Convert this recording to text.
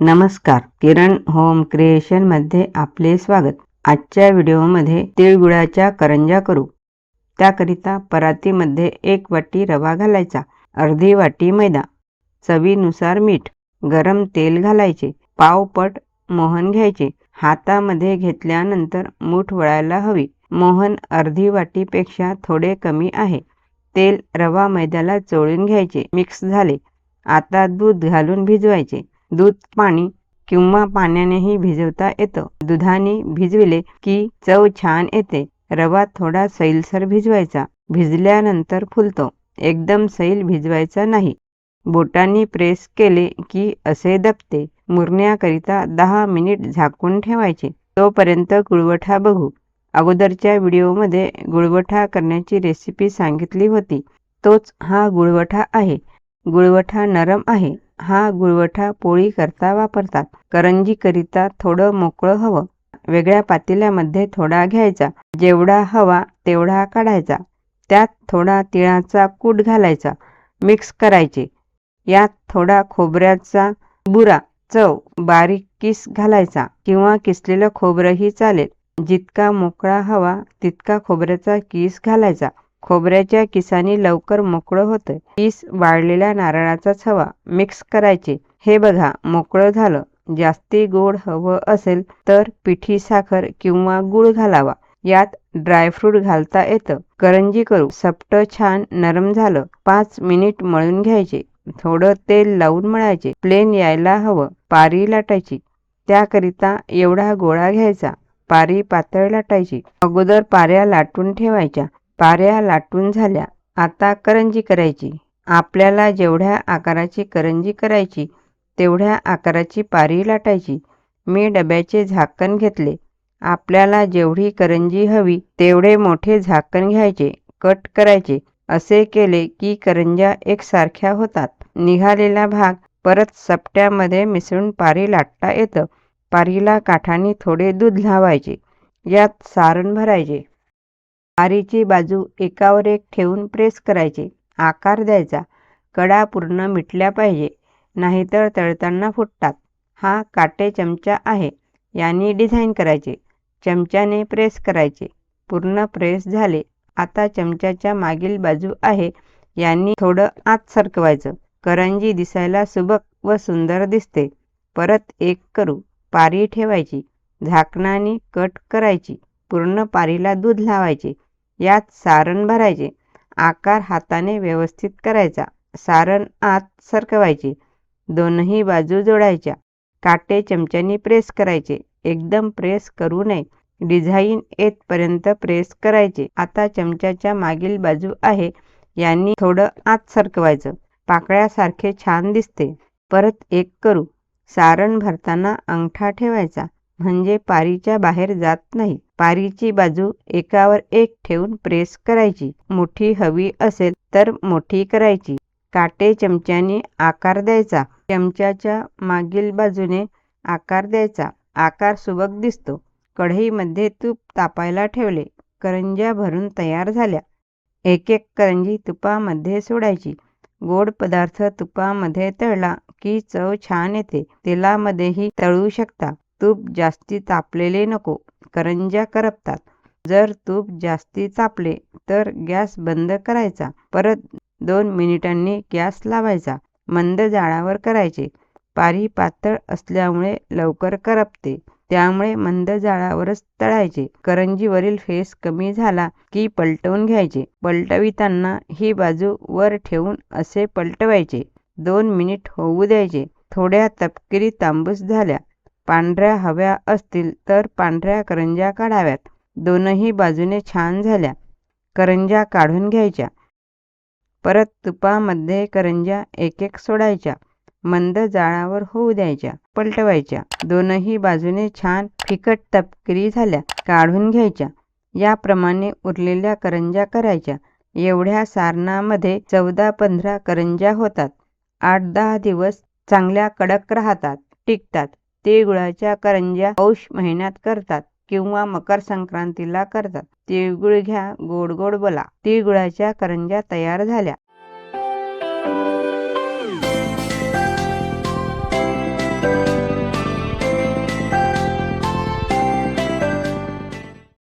नमस्कार किरण होम क्रिएशनमध्ये आपले स्वागत. आजच्या व्हिडिओमध्ये तिळगुळाच्या करंजा करू. त्याकरिता परातीमध्ये एक वाटी रवा घालायचा अर्धी वाटी मैदा चवीनुसार मीठ गरम तेल घालायचे पावपट मोहन घ्यायचे. हातामध्ये घेतल्यानंतर मूठ वळायला हवी. मोहन अर्धी वाटीपेक्षा थोडे कमी आहे. तेल रवा मैद्याला चोळून घ्यायचे मिक्स झाले. आता दूध घालून भिजवायचे. दूध पाणी किंवा पाण्यानेही भिजवता येतं. दुधाने भिजविले की चव छान येते. रवा थोडा सैलसर भिजवायचा. भिजल्यानंतर फुलतो. एकदम सैल भिजवायचा नाही. बोटांनी प्रेस केले की असे दबते. मुरण्याकरिता दहा मिनिट झाकून ठेवायचे. तोपर्यंत गुळवठा बघू. अगोदरच्या व्हिडिओमध्ये गुळवठा करण्याची रेसिपी सांगितली होती. तोच हा गुळवठा आहे. गुळवठा नरम आहे. हा गुळवठा पोळी करता वापरतात. करंजीकरिता थोडं मोकळं हवं. वेगळ्या पातेल्यामध्ये थोडा घ्यायचा. जेवढा हवा तेवढा काढायचा. त्यात थोडा तिळाचा कूट घालायचा. मिक्स करायचे. यात थोडा खोबऱ्याचा बुरा चव बारीक किस घालायचा किंवा किसलेलं खोबरंही चालेल. जितका मोकळा हवा तितका खोबऱ्याचा किस घालायचा. खोबऱ्याच्या किसानी लवकर मोकळं होतं. किस वाळलेल्या नारळाचाच हवा मिक्स करायचे. हे बघा मोकळं झालं. जास्ती गोड हवं असेल तर पिठी साखर किंवा गुळ घालावा. यात ड्रायफ्रूट घालता येतं. करंजी करू. सपट छान नरम झालं. पाच मिनिट मळून घ्यायचे. थोडं तेल लावून मळायचे. प्लेन यायला हवं. पारी लाटायची. त्याकरिता एवढा गोळा घ्यायचा. पारी पातळ लाटायची. अगोदर पाऱ्या लाटून ठेवायच्या. पाऱ्या लाटून झाल्या. आता करंजी करायची. आपल्याला जेवढ्या आकाराची करंजी करायची तेवढ्या आकाराची पारी लाटायची. मी डब्याचे झाकण घेतले. आपल्याला जेवढी करंजी हवी तेवढे मोठे झाकण घ्यायचे कट करायचे. असे केले की करंज्या एकसारख्या होतात. निघालेला भाग परत सपट्यामध्ये मिसळून पारी लाटता येतं. पारीला काठाने थोडे दूध लावायचे. यात सारण भरायचे. पारीची बाजू एकावर एक ठेवून प्रेस करायचे. आकार द्यायचा. कडा पूर्ण मिटल्या पाहिजे. नाहीतर तळताना फुटतात. हा काटे चमचा आहे. यांनी डिझाईन करायचे. चमच्याने प्रेस करायचे. पूर्ण प्रेस झाले. आता चमच्याच्या मागील बाजू आहे. यांनी थोडं आत सरकवायचं. करंजी दिसायला सुबक व सुंदर दिसते. परत एक करू. पारी ठेवायची. झाकणाने कट करायची. पूर्ण पारीला दूध लावायचे. यात सारण भरायचे. आकार हाताने व्यवस्थित करायचा. सारण आत सरकवायचे. दोनही बाजू जोडायच्या. काटे चमच्याने प्रेस करायचे. एकदम प्रेस करू नये. डिझाईन येतपर्यंत प्रेस करायचे. आता चमच्याच्या मागील बाजू आहे. यांनी थोडं आत सरकवायचं. पाकळ्यासारखे छान दिसते. परत एक करू. सारण भरताना अंगठा ठेवायचा. म्हणजे पारीच्या बाहेर जात नाही. पारीची बाजू एकावर एक ठेवून प्रेस करायची. मोठी हवी असेल तर मोठी करायची. काटे चमच्याने आकार द्यायचा. चमच्याच्या मागील बाजूने आकार द्यायचा. आकार सुबक दिसतो. कढईमध्ये तूप तापायला ठेवले. करंज्या भरून तयार झाल्या. एक एक करंजी तुपामध्ये सोडायची. गोड पदार्थ तुपामध्ये तळला की चव छान येते. तेलामध्येही तळू शकता. तूप जास्ती तापलेले नको. करंज्या करपतात. जर तूप जास्ती तापले तर गॅस बंद करायचा. परत दोन मिनिटांनी गॅस लावायचा. मंद जाळावर करायचे. पारी पातळ असल्यामुळे लवकर करपते. त्यामुळे मंद जाळावरच तळायचे. करंजीवरील फेस कमी झाला की पलटवून घ्यायचे. पलटविताना ही बाजू वर ठेवून असे पलटवायचे. दोन मिनिट होऊ द्यायचे. थोड्या तपकिरी तांबूस झाल्या. पांढऱ्या हव्या असतील तर पांढऱ्या करंज्या काढाव्यात. दोनही बाजूने छान झाल्या. करंज्या काढून घ्यायच्या. परत तुपामध्ये करंज्या एक एक सोडायच्या. मंद जाळावर होऊ द्यायच्या. पलटवायच्या. दोनही बाजूने छान फिकट तपकिरी झाल्या. काढून घ्यायच्या. याप्रमाणे उरलेल्या करंज्या करायच्या. एवढ्या सारणामध्ये चौदा पंधरा करंज्या होतात. आठ दहा दिवस चांगल्या कडक राहतात. टिकतात. तिळगुळाच्या करंज्या पौष महिन्यात करतात किंवा मकर संक्रांतीला करतात. तिळगुळ घ्या गोड गोड बोला. तिळगुळाच्या करंज्या तयार झाल्या.